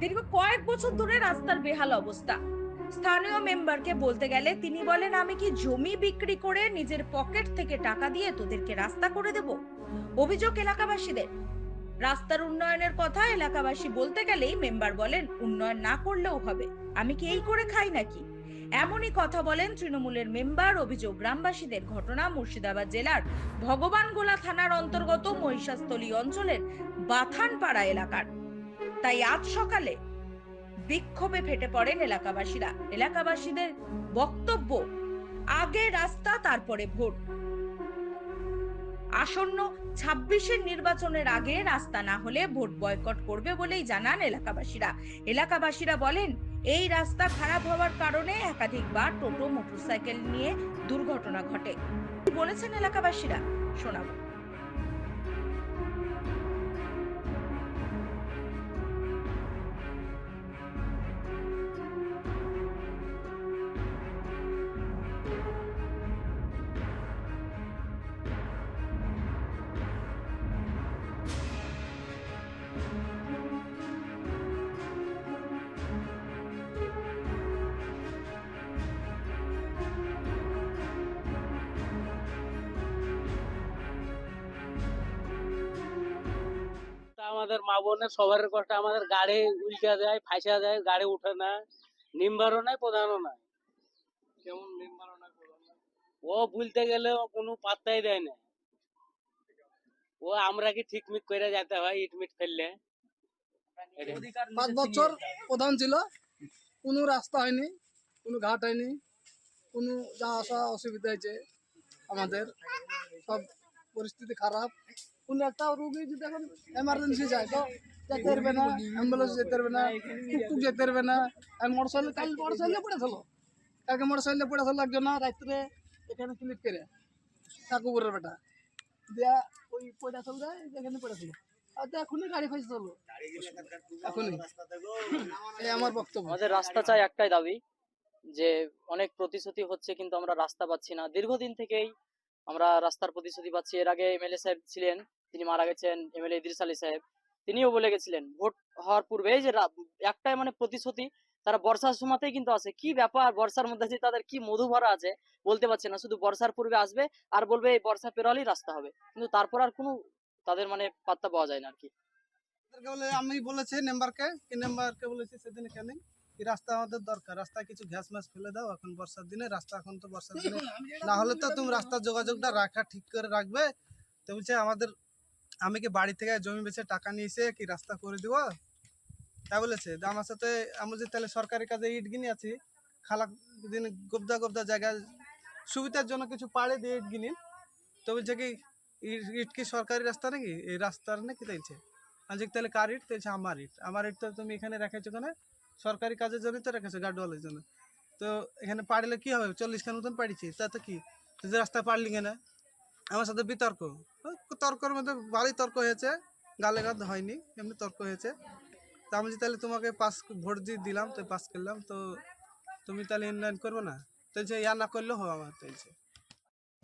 দীর্ঘ কয়েক বছর ধরে রাস্তার বেহাল অবস্থা। স্থানীয় মেম্বারকে বলতে গেলে তিনি বলেন, আমি কি জমি বিক্রি করে নিজের পকেট থেকে টাকা দিয়ে তোদেরকে রাস্তা করে দেব? অভিযোগ এলাকাবাসীদের। রাস্তার উন্নয়নের কথা এলাকাবাসী বলতে গেলেই মেম্বার বলেন, উন্নয়ন না করলেও হবে। আমি কি এই করে খাই নাকি? এমনই কথা বলেন তৃণমূলের মেম্বার, অভিযোগ গ্রামবাসীদের ঘটনা মুর্শিদাবাদ জেলার ভগবানগোলা থানার অন্তর্গত মহিষাস্থলী অঞ্চলের বাথানপাড়া এলাকার। তাই আজ সকালে বিক্ষোভে ফেটে পড়েন এলাকাবাসীরা। এলাকাবাসীদের বক্তব্য, আগে রাস্তা, তারপরে ভোট। আসন্ন ছাব্বিশের নির্বাচনের আগে রাস্তা না হলে ভোট বয়কট করবে বলেই জানান এলাকাবাসীরা। এলাকাবাসীরা বলেন, এই রাস্তা খারাপ হওয়ার কারণে একাধিকবার টোটো, মোটরসাইকেল নিয়ে দুর্ঘটনা ঘটে। বলেছেন এলাকাবাসীরা, শোনাবো। আমাদের মা বোনের সবার কষ্ট আমাদের গাড়ি উল্টা যায় ফাঁসা যায় গাড়ি উঠে না নিম্বারও নাই প্রধানও নাই। কেমন না ও বলতে গেলে ও কোনো পাত্তাই দেয় না। ও আমরা কি ঠিক মিক করে যেতে হয় ইট মিট ফেললে? পাঁচ বছর প্রধান ছিল কোনো রাস্তা হয়নি কোনো ঘাট হয়নি কোনো যা আসা অসুবিধা হয়েছে আমাদের সব পরিস্থিতি খারাপ। কোনো একটা রুগী যদি এখন এমার্জেন্সি যায়, তো যেতে পারবে না অ্যাম্বুলেন্স যেতে পারবে না, টুকটুক যেতে পারবে না আর মোটর সাইকেল কাল মোটর সাইকেলে পড়েছিল কালকে মোটর সাইকেলে পড়েছিল একজন না রাত্রে এখানে ক্লিক করে ঠাকুরের বেটা। দিয়া ওই পড়েছিল যে এখানে পড়েছিল আর তো এখনই গাড়ি ফাইছে চলো এখনই। বক্তব্য। আমাদের রাস্তা চাই একটাই দাবি, যে অনেক প্রতিশ্রুতি হচ্ছে, কিন্তু আমরা রাস্তা পাচ্ছি না। দীর্ঘদিন থেকেই আমরা রাস্তার প্রতিশ্রুতি পাচ্ছি। এর আগে এমএলএ সাহেব ছিলেন তিনি মারা গেছেন এমএলএ ইদ্রিস আলী সাহেব। তিনিও বলে গেছিলেন ভোট হওয়ার পূর্বে এই যে একটাই মানে প্রতিশ্রুতি তারা বর্ষার সময়তেই কিন্তু আছে। কি ব্যাপার? বর্ষার মধ্যে যে তাদের কি মধু ভরা আছে বলতে পারছে না। শুধু বর্ষার পূর্বে আসবে আর বলবে এই বর্ষা পেরোলেই রাস্তা হবে। কিন্তু তারপর আর কোনো তাদের মানে পাত্তা পাওয়া যায় না আর কি। তাদেরকে বলে আমি বলেছি মেম্বারকে কি মেম্বারকে বলেছি সেদিন এখানে কি রাস্তা আমাদের দরকার রাস্তায় কিছু গ্যাস ম্যাস ফেলে দাও এখন বর্ষার দিনে রাস্তা এখন তো বর্ষার দিনে। না হলে তো তুমি রাস্তার যোগাযোগটা রাখা ঠিক করে রাখবে তো বলছে আমাদের আমি কি বাড়ি থেকে জমি বেচে টাকা নিয়েছে কি রাস্তা করে দিব? তা বলেছে। আমার সাথে আমি যে তাহলে সরকারি কাজে ইট কিনে আছি, খালা দিন গোবদা গবদা জায়গায় সুবিধার জন্য কিছু পাড়ে দিয়ে ইট কিনি তো বলছে কি, ইট- কি সরকারি রাস্তা নাকি? এই রাস্তার নাকি তাইছে। আজ তাহলে কার ইট? তাইছে আমার ইট। আমার ইট তো তুমি এখানে রেখেছো কেন? সরকারি কাজের জন্যই তো রেখেছো গার্ডওয়ালের জন্য। তো এখানে পাড়লে কি হবে? চল্লিশ খান মতন পাড়িছি তা তো কি তুই রাস্তা পারলি কেন? আমার সাথে বিতর্ক। তর্কর মধ্যে ভালোই তর্ক হয়েছে গালে গাদ হয়নি, এমনি তর্ক হয়েছে। তা আমি যে তাহলে তোমাকে পাস ভোট দিয়ে দিলাম, তো পাস করলাম, তো তুমি তাহলে ইনলাইন করব না? তো যে ইয়া না করলেও হবে আমার, তো বলছে